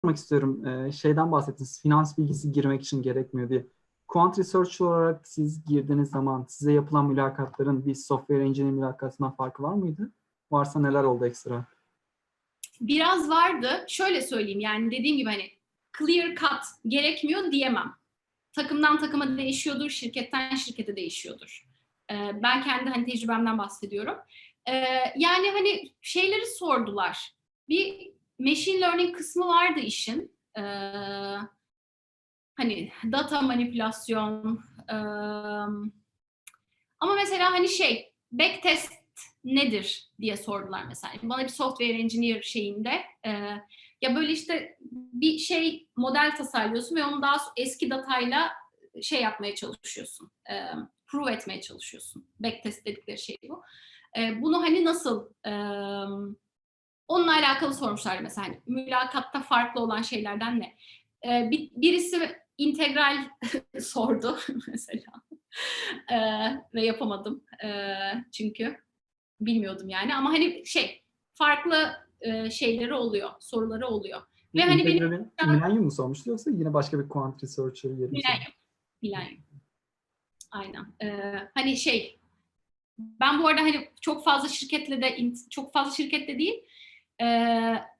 sormak istiyorum. Ee, şeyden bahsettiniz. Finans bilgisi girmek için gerekmiyor diye. Quant Research olarak siz girdiğiniz zaman size yapılan mülakatların bir software engineer mülakatından farkı var mıydı? Varsa neler oldu ekstra? Biraz vardı. Şöyle söyleyeyim yani dediğim gibi hani clear cut gerekmiyor diyemem. Takımdan takıma değişiyordur, şirketten şirkete değişiyordur. Ee, ben kendi hani tecrübemden bahsediyorum. Ee, yani hani şeyleri sordular. Bir machine learning kısmı vardı işin. Ee, hani data manipülasyon. ee, ama mesela hani şey backtest nedir diye sordular mesela. Bana bir software engineer şeyinde e, ya böyle işte bir şey model tasarlıyorsun ve onu daha eski datayla şey yapmaya çalışıyorsun. E, prove etmeye çalışıyorsun. Backtest dedikleri şey bu. E, bunu hani nasıl e, onunla alakalı sormuşlar mesela. Hani, mülakatta farklı olan şeylerden ne? E, bir, birisi integral sordu mesela. E, ve yapamadım. E, çünkü bilmiyordum yani ama hani şey farklı e, şeyleri oluyor, soruları oluyor. Ve hani benim Millennium mu sormuştu yoksa yine başka bir quant researcher yerine Millennium. Millennium. Aynen. Ee, hani şey ben bu arada hani çok fazla şirketle de çok fazla şirketle değil e,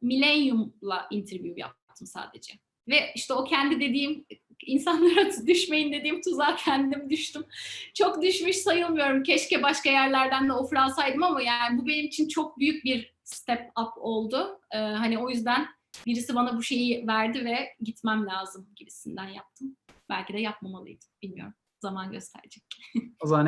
Millennium'la interview yaptım sadece. Ve işte o kendi dediğim insanlara düşmeyin dediğim tuzağa kendim düştüm. Çok düşmüş sayılmıyorum. Keşke başka yerlerden de offer alsaydım ama yani bu benim için çok büyük bir step up oldu. Ee, hani o yüzden birisi bana bu şeyi verdi ve gitmem lazım gibisinden yaptım. Belki de yapmamalıydım. Bilmiyorum. Zaman gösterecek. O zaman